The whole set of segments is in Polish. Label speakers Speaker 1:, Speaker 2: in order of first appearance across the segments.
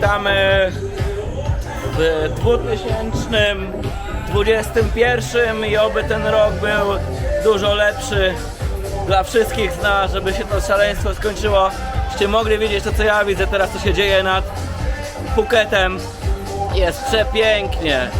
Speaker 1: Witamy w 2021 i oby ten rok był dużo lepszy dla wszystkich z nas, żeby się to szaleństwo skończyło. Żebyście mogli widzieć to, co ja widzę teraz, co się dzieje nad Phuketem. Jest przepięknie.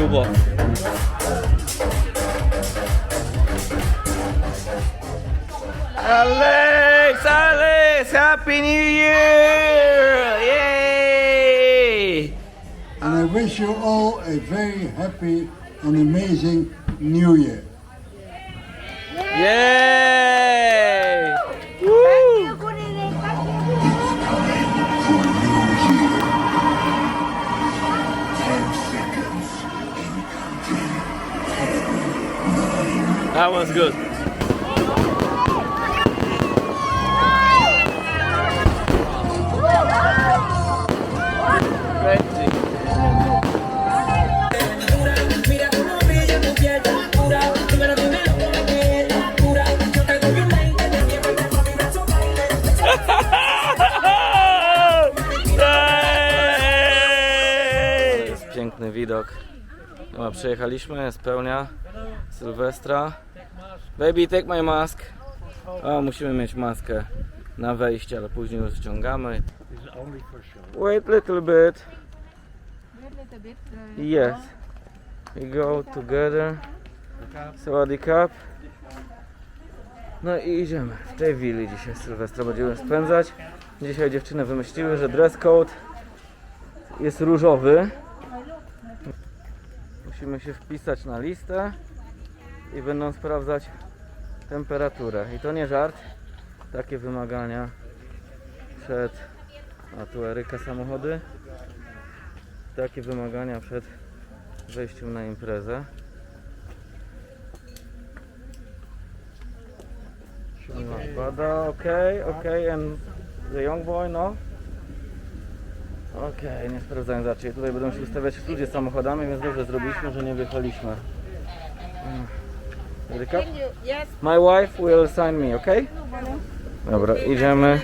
Speaker 1: Ale grubo. Alex, Alex, Happy New Year! Yay!
Speaker 2: And I wish you all a very happy and amazing New Year.
Speaker 1: Yay!
Speaker 3: Universo baile.
Speaker 1: Jest piękny widok. No, przyjechaliśmy, spełnia Sylwestra. Baby, take my mask. O, musimy mieć maskę na wejście, ale później już ściągamy. Wait little bit. Yes. We go together. Sawadee Cup. No i idziemy. W tej willi dzisiaj Sylwestra będziemy spędzać. Dzisiaj dziewczyny wymyśliły, że dress code jest różowy. Musimy się wpisać na listę i będą sprawdzać temperaturę. I to nie żart. Takie wymagania przed. A tu Eryka samochody. Takie wymagania przed wejściem na imprezę. Pada, okej, okej, and the young boy, no? Okej, nie sprawdzałem za czyli tutaj będą się ustawiać ludzie samochodami, więc dobrze zrobiliśmy, że nie wjechaliśmy. Mm. Eryka?
Speaker 4: Yes.
Speaker 1: My wife will sign me, ok? Dobra, idziemy.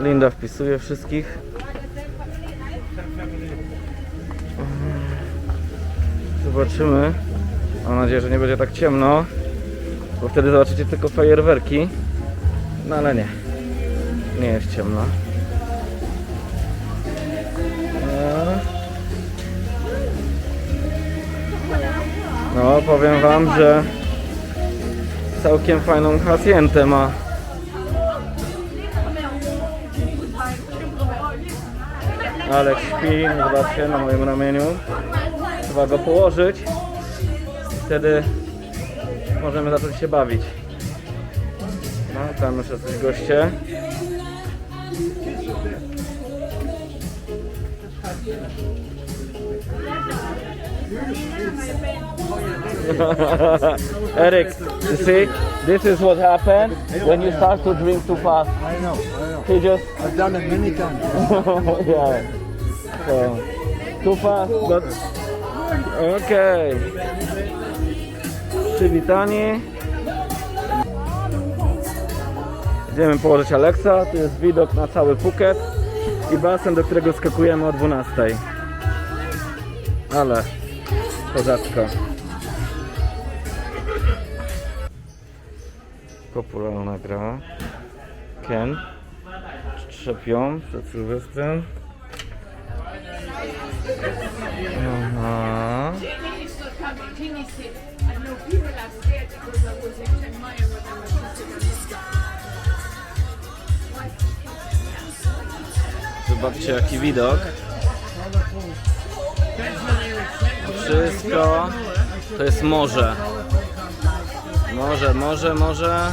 Speaker 1: Linda wpisuje wszystkich. Zobaczymy. Mam nadzieję, że nie będzie tak ciemno, bo wtedy zobaczycie tylko fajerwerki. No ale nie. Nie jest ciemno. No, powiem wam, że całkiem fajną hacientę ma. Alek śpi, zobaczcie, na moim ramieniu. Trzeba go położyć. Wtedy możemy zacząć się bawić. No, tam już jacyś goście. Eric, you see, this is what happened when you start to drink too fast.
Speaker 2: I know, I know.
Speaker 1: He just
Speaker 2: I've done it many times.
Speaker 1: yeah. So, too fast, but okay. Przywitani. Idziemy położyć Alexa. Tu jest widok na cały Phuket i basen, do którego skakujemy o 12. Ale kozacko. Popularna gra. Ken. Trzepią przed Sylwestrem. Aha.
Speaker 5: Jamie used to
Speaker 1: Wszystko to jest morze. Morze, morze, morze.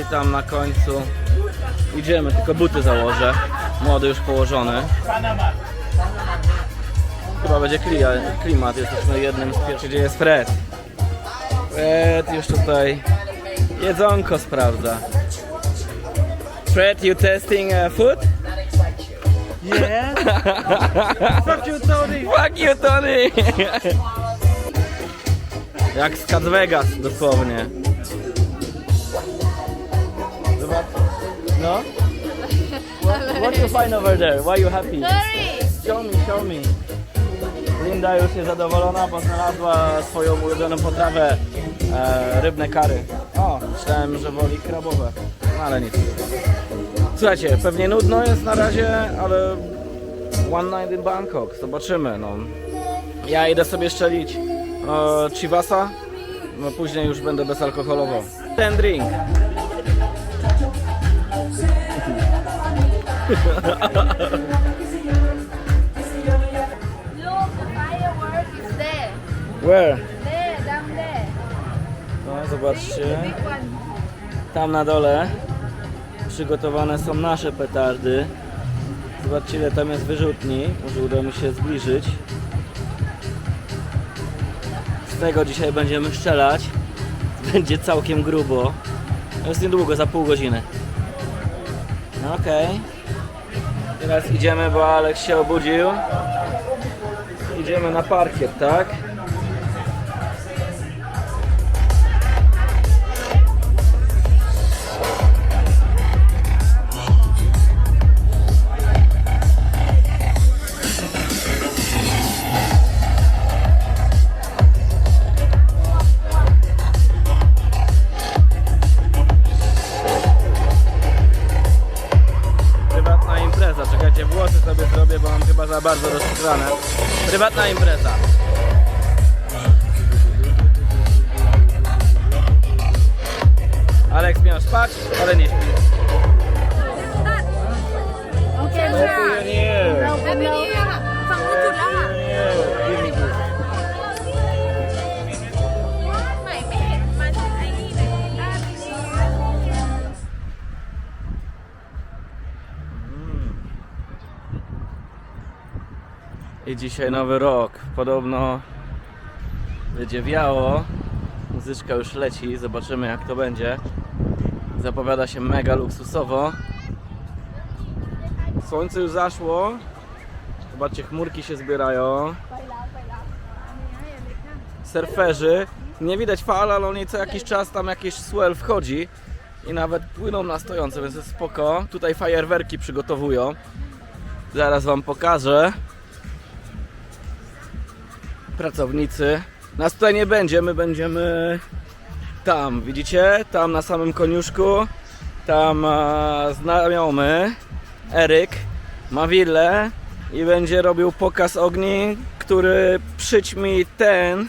Speaker 1: I tam na końcu idziemy, tylko buty założę. Młody już położony. Chyba będzie klimat, jesteśmy jednym z pierwszych, gdzie jest Fred. Fred już tutaj jedzonko sprawdza. Fred, you testing uh, food?
Speaker 6: Yeah. Fuck you, Tony.
Speaker 1: Fuck you, Tony! Jak z Las Vegas, dosłownie. Zobacz. No? What, what you find over there? Why you happy? Show me, show me. Linda już jest zadowolona, bo znalazła swoją ulubioną potrawę e, rybne kary. O, myślałem, że woli krabowe. No ale nic. Słuchajcie, pewnie nudno jest na razie, ale One Night in Bangkok, zobaczymy. No. Ja idę sobie szczelić e, Chivasa, no później już będę bezalkoholowo. Ten drink.
Speaker 4: Look, the firework is there.
Speaker 1: Where?
Speaker 4: There, down there.
Speaker 1: No, zobaczcie.
Speaker 4: Big one.
Speaker 1: Tam na dole przygotowane są nasze petardy. Zobaczcie ile tam jest wyrzutni. Może uda mi się zbliżyć. Z tego dzisiaj będziemy strzelać. Będzie całkiem grubo. Jest niedługo, za pół godziny. No okej. Teraz idziemy, bo Alex się obudził. Idziemy na parkiet, tak? Bardzo rozkrane. Prywatna impreza. Aleks miał spać, ale nie śpi. Dzisiaj nowy rok. Podobno będzie wiało. Muzyczka już leci. Zobaczymy jak to będzie. Zapowiada się mega luksusowo. Słońce już zaszło. Zobaczcie, chmurki się zbierają. Surferzy. Nie widać fal, ale oni co jakiś czas tam jakiś swell wchodzi. I nawet płyną na stojąco, więc jest spoko. Tutaj fajerwerki przygotowują. Zaraz wam pokażę. Pracownicy. Nas tutaj nie będzie, my będziemy tam, widzicie? Tam na samym koniuszku. Tam e, znajomy Eryk ma willę i będzie robił pokaz ogni, który przyćmi ten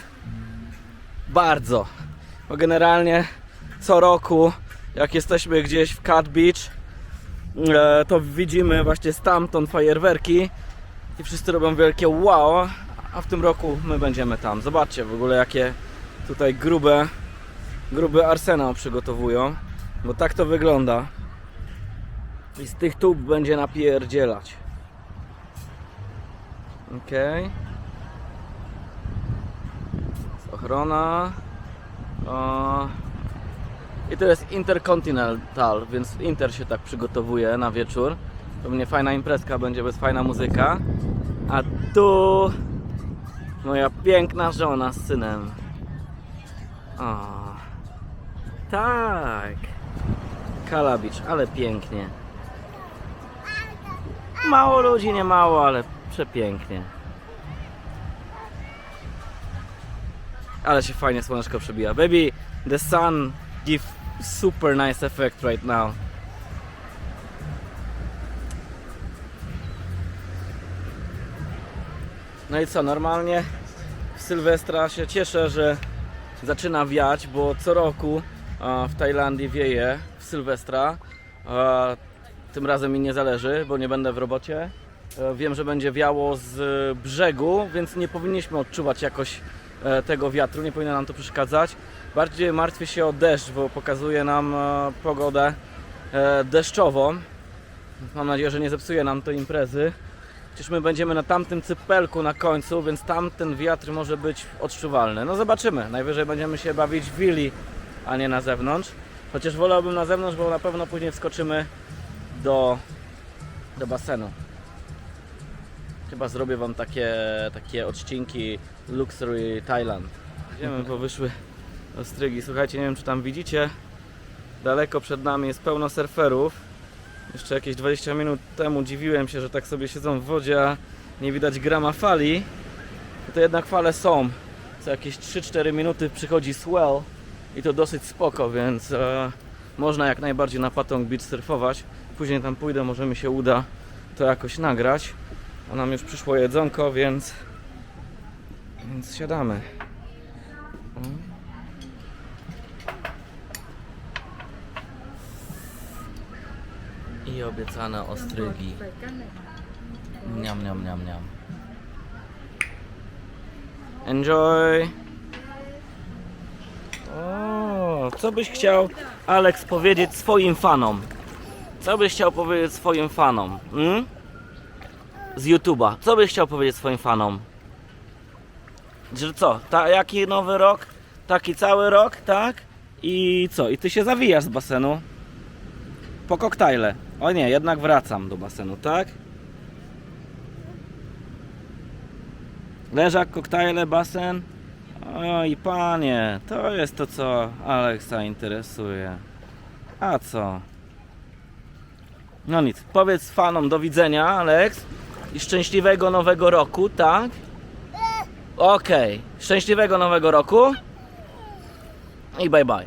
Speaker 1: bardzo. Bo generalnie co roku, jak jesteśmy gdzieś w Cat Beach, e, to widzimy właśnie stamtąd fajerwerki i wszyscy robią wielkie wow, a w tym roku my będziemy tam. Zobaczcie w ogóle jakie tutaj grube, gruby arsenał przygotowują, bo tak to wygląda. I z tych tub będzie napierdzielać. Okej. Jest Ochrona. O. I to jest Intercontinental, więc Inter się tak przygotowuje na wieczór. Pewnie fajna imprezka będzie, bez fajna muzyka. A tu moja piękna żona z synem. O. Tak. Kalabicz, ale pięknie. Mało ludzi, nie mało, ale przepięknie. Ale się fajnie słoneczko przebija. Baby, the sun give super nice effect right now. No i co, normalnie w Sylwestra się cieszę, że zaczyna wiać, bo co roku w Tajlandii wieje w Sylwestra. Tym razem mi nie zależy, bo nie będę w robocie. E, Wiem, że będzie wiało z brzegu, więc nie powinniśmy odczuwać jakoś e, tego wiatru, nie powinno nam to przeszkadzać. Bardziej martwię się o deszcz, bo pokazuje nam e, pogodę deszczową. Mam nadzieję, że nie zepsuje nam to imprezy. Przecież my będziemy na tamtym cypelku na końcu, więc tamten wiatr może być odczuwalny. No zobaczymy. Najwyżej będziemy się bawić w willi, a nie na zewnątrz. Chociaż wolałbym na zewnątrz, bo na pewno później wskoczymy do, do basenu. Chyba zrobię wam takie, takie odcinki Luxury Thailand. Idziemy, bo wyszły ostrygi. Słuchajcie, nie wiem czy tam widzicie, daleko przed nami jest pełno surferów. Jeszcze jakieś 20 minut temu dziwiłem się, że tak sobie siedzą w wodzie, a nie widać grama fali. To jednak fale są. Co jakieś 3-4 minuty przychodzi swell i to dosyć spoko, więc e, można jak najbardziej na Patong Beach surfować. Później tam pójdę, może mi się uda to jakoś nagrać. A nam już przyszło jedzonko, więc więc siadamy. I obiecane ostrygi. Niam, niam, niam, niam. Enjoy! O, co byś chciał, Alex, powiedzieć swoim fanom? Co byś chciał powiedzieć swoim fanom? Mm? Z YouTube'a. Co byś chciał powiedzieć swoim fanom? Że co? Ta, jaki nowy rok? Taki cały rok, tak? I co? I ty się zawijasz z basenu? Po koktajle. O nie, jednak wracam do basenu, tak? Leżak, koktajle, basen. Oj, panie, to jest to, co Aleksa interesuje. A co? No nic, powiedz fanom do widzenia, Aleks. I szczęśliwego nowego roku, tak? Okej, szczęśliwego nowego roku. I bye bye.